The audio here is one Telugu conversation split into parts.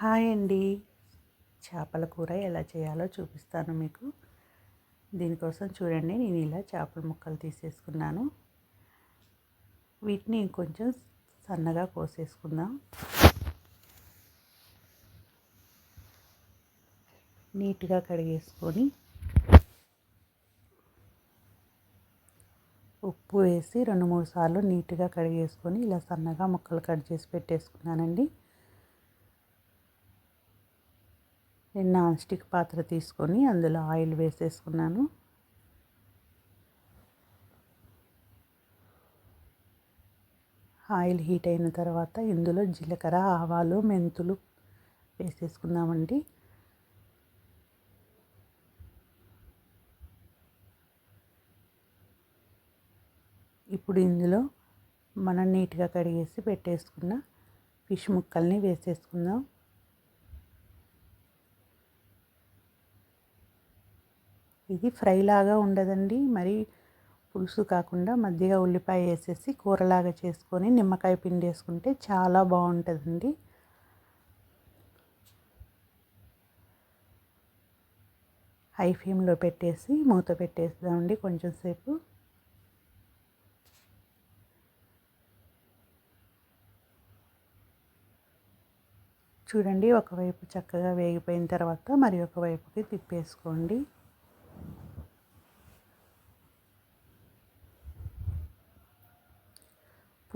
హాయ్ అండి. చేపల కూర ఎలా చేయాలో చూపిస్తాను మీకు. దీనికోసం చూడండి నేను ఇలా చేపల ముక్కలు తీసేసుకున్నాను. వీటిని కొంచెం సన్నగా కోసేసుకుందాం. నీట్గా కడిగేసుకొని ఉప్పు వేసి రెండు మూడు సార్లు నీట్గా కడిగేసుకొని ఇలా సన్నగా ముక్కలు కట్ చేసి పెట్టేసుకున్నానండి. నేను నాన్ స్టిక్ పాత్ర తీసుకొని అందులో ఆయిల్ వేసేసుకున్నాను. ఆయిల్ హీట్ అయిన తర్వాత ఇందులో జీలకర్ర ఆవాలు మెంతులు వేసేసుకుందామండి. ఇప్పుడు ఇందులో మనం నీట్గా కడిగేసి పెట్టేసుకున్న ఫిష్ ముక్కల్ని వేసేసుకుందాం. ఇది ఫ్రై లాగా ఉండదండి. మరి పులుసు కాకుండా మధ్యగా ఉల్లిపాయ వేసేసి కూరలాగా చేసుకొని నిమ్మకాయ పిండి వేసుకుంటే చాలా బాగుంటుందండి. హై ఫ్లేమ్లో పెట్టేసి మూత పెట్టేద్దామండి కొంచెం సేపు. చూడండి ఒకవైపు చక్కగా వేగిపోయిన తర్వాత మరి ఒకవైపుకి తిప్పేసుకోండి.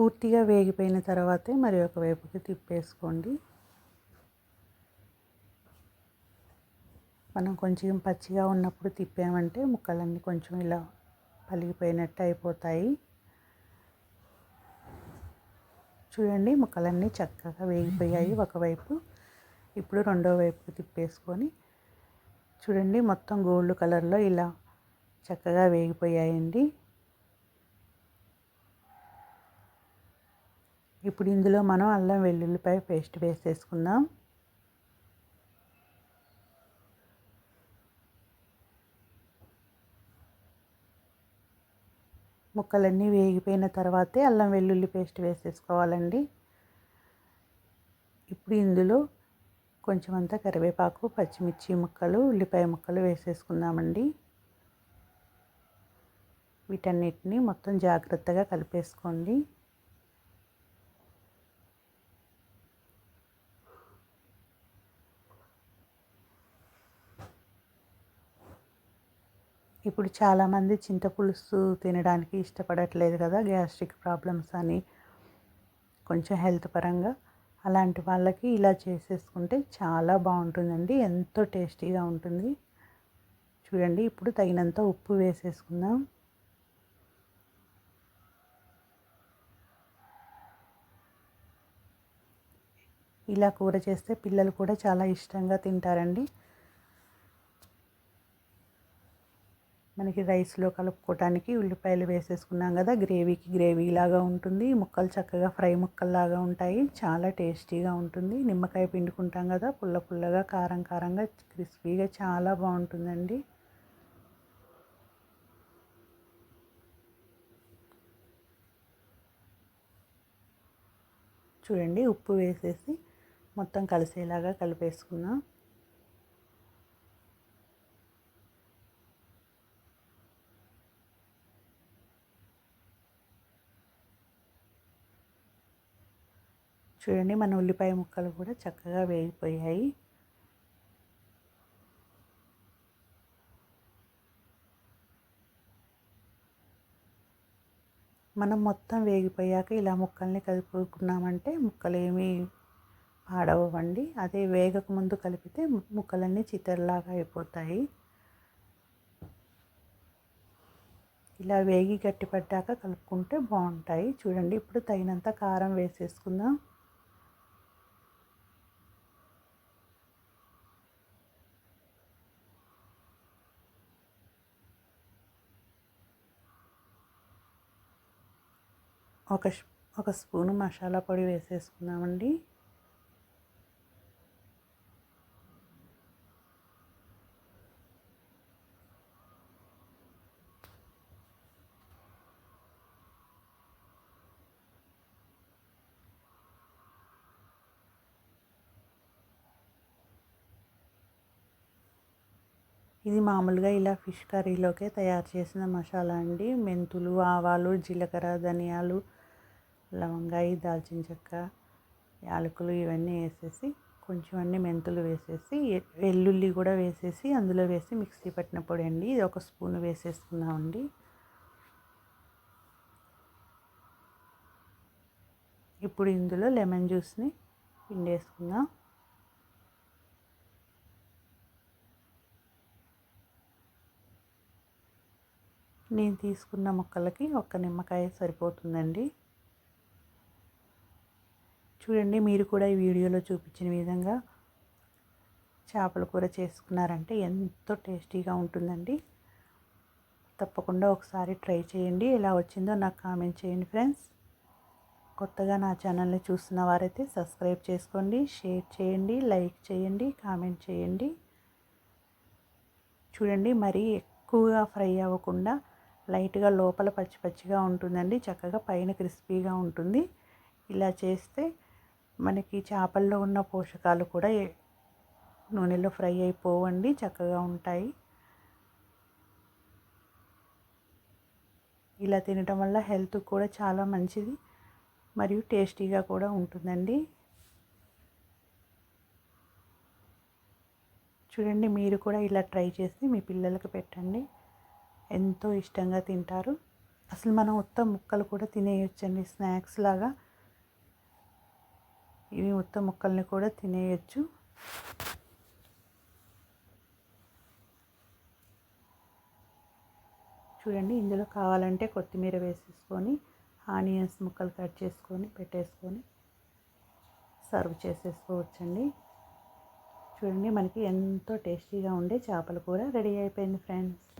పూర్తిగా వేగిపోయిన తర్వాతే మరి ఒకవైపుకి తిప్పేసుకోండి. మనం కొంచెం పచ్చిగా ఉన్నప్పుడు తిప్పామంటే ముక్కలన్నీ కొంచెం ఇలా పలిగిపోయినట్టు అయిపోతాయి. చూడండి ముక్కలన్నీ చక్కగా వేగిపోయాయి ఒకవైపు. ఇప్పుడు రెండో వైపుకి తిప్పేసుకొని చూడండి మొత్తం గోల్డ్ కలర్లో ఇలా చక్కగా వేగిపోయాయండి. ఇప్పుడు ఇందులో మనం అల్లం వెల్లుల్లిపాయ పేస్ట్ వేసేసుకుందాం. ముక్కలన్నీ వేగిపోయిన తర్వాతే అల్లం వెల్లుల్లి పేస్ట్ వేసేసుకోవాలండి. ఇప్పుడు ఇందులో కొంచెం అంతా కరివేపాకు పచ్చిమిర్చి ముక్కలు ఉల్లిపాయ ముక్కలు వేసేసుకుందామండి. వీటన్నిటిని మొత్తం జాగ్రత్తగా కలిపేసుకోండి. ఇప్పుడు చాలామంది చింతపులుసు తినడానికి ఇష్టపడట్లేదు కదా గ్యాస్ట్రిక్ ప్రాబ్లమ్స్ అని. కొంచెం హెల్త్ పరంగా అలాంటి వాళ్ళకి ఇలా చేసేసుకుంటే చాలా బాగుంటుందండి. ఎంతో టేస్టీగా ఉంటుంది. చూడండి ఇప్పుడు తగినంత ఉప్పు వేసేసుకుందాం. ఇలా కూర చేస్తే పిల్లలు కూడా చాలా ఇష్టంగా తింటారండి. మనకి రైస్లో కలుపుకోవటానికి ఉల్లిపాయలు వేసేసుకున్నాం కదా గ్రేవీకి గ్రేవీ లాగా ఉంటుంది. ముక్కలు చక్కగా ఫ్రై ముక్కల్లాగా ఉంటాయి. చాలా టేస్టీగా ఉంటుంది. నిమ్మకాయ పిండుకుంటాం కదా పుల్ల పుల్లగా కారం కారంగా క్రిస్పీగా చాలా బాగుంటుందండి. చూడండి ఉప్పు వేసేసి మొత్తం కలిసేలాగా కలిపేసుకుందాం చూడండి మన ఉల్లిపాయ ముక్కలు కూడా చక్కగా వేగిపోయాయి. మనం మొత్తం వేగిపోయాక ఇలా ముక్కల్ని కలుపుకున్నామంటే ముక్కలు ఏమీ పాడవండి అదే వేగక ముందు కలిపితే ముక్కలన్నీ చిత్రలాగా అయిపోతాయి. ఇలా వేగి గట్టిపడ్డాక కలుపుకుంటే బాగుంటాయి. చూడండి ఇప్పుడు తగినంత కారం వేసేసుకుందాం. ఒక ఒక స్పూను మసాలా పొడి వేసేసుకుందామండి. ఇది మామూలుగా ఇలా ఫిష్ కర్రీలోకే తయారు చేసిన మసాలా అండి. మెంతులు ఆవాలు జీలకర్ర ధనియాలు లవంగాయి దాల్చిన చెక్క యాలకులు ఇవన్నీ వేసేసి కొంచెం అన్ని మెంతులు వేసేసి వెల్లుల్లి కూడా వేసేసి అందులో వేసి మిక్సీ పట్టిన పొడి అండి. ఇది ఒక స్పూన్ వేసేసుకున్నామండి ఇప్పుడు ఇందులో లెమన్ జ్యూస్ని పిండేసుకుందాం. నేను తీసుకున్న ముక్కలకి ఒక్క నిమ్మకాయ సరిపోతుందండి. చూడండి మీరు కూడా ఈ వీడియోలో చూపించిన విధంగా చేపల కూర చేసుకున్నారంటే ఎంతో టేస్టీగా ఉంటుందండి. తప్పకుండా ఒకసారి ట్రై చేయండి. ఎలా వచ్చిందో నాకు కామెంట్ చేయండి ఫ్రెండ్స్. కొత్తగా నా ఛానల్ని చూస్తున్న వారైతే సబ్స్క్రైబ్ చేసుకోండి షేర్ చేయండి లైక్ చేయండి కామెంట్ చేయండి. చూడండి మరీ ఎక్కువగా ఫ్రై అవ్వకుండా లైట్గా లోపల పచ్చి పచ్చిగా ఉంటుందండి. చక్కగా పైన క్రిస్పీగా ఉంటుంది. ఇలా చేస్తే మనకి చేపల్లో ఉన్న పోషకాలు కూడా నూనెలో ఫ్రై అయిపోవండి. చక్కగా ఉంటాయి. ఇలా తినటం వల్ల హెల్త్ కూడా చాలా మంచిది మరియు టేస్టీగా కూడా ఉంటుందండి. చూడండి మీరు కూడా ఇలా ట్రై చేసి మీ పిల్లలకు పెట్టండి. ఎంతో ఇష్టంగా తింటారు. అసలు మనం మొత్తం ముక్కలు కూడా తినేయొచ్చండి. స్నాక్స్ లాగా ఇవి మొత్తం ముక్కల్ని కూడా తినేయచ్చు. చూడండి ఇందులో కావాలంటే కొత్తిమీర వేసేసుకొని ఆనియన్స్ ముక్కలు కట్ చేసుకొని పెట్టేసుకొని సర్వ్ చేసేసుకోవచ్చండి. చూడండి మనకి ఎంతో టేస్టీగా ఉండే చేపల కూర రెడీ అయిపోయింది ఫ్రెండ్స్.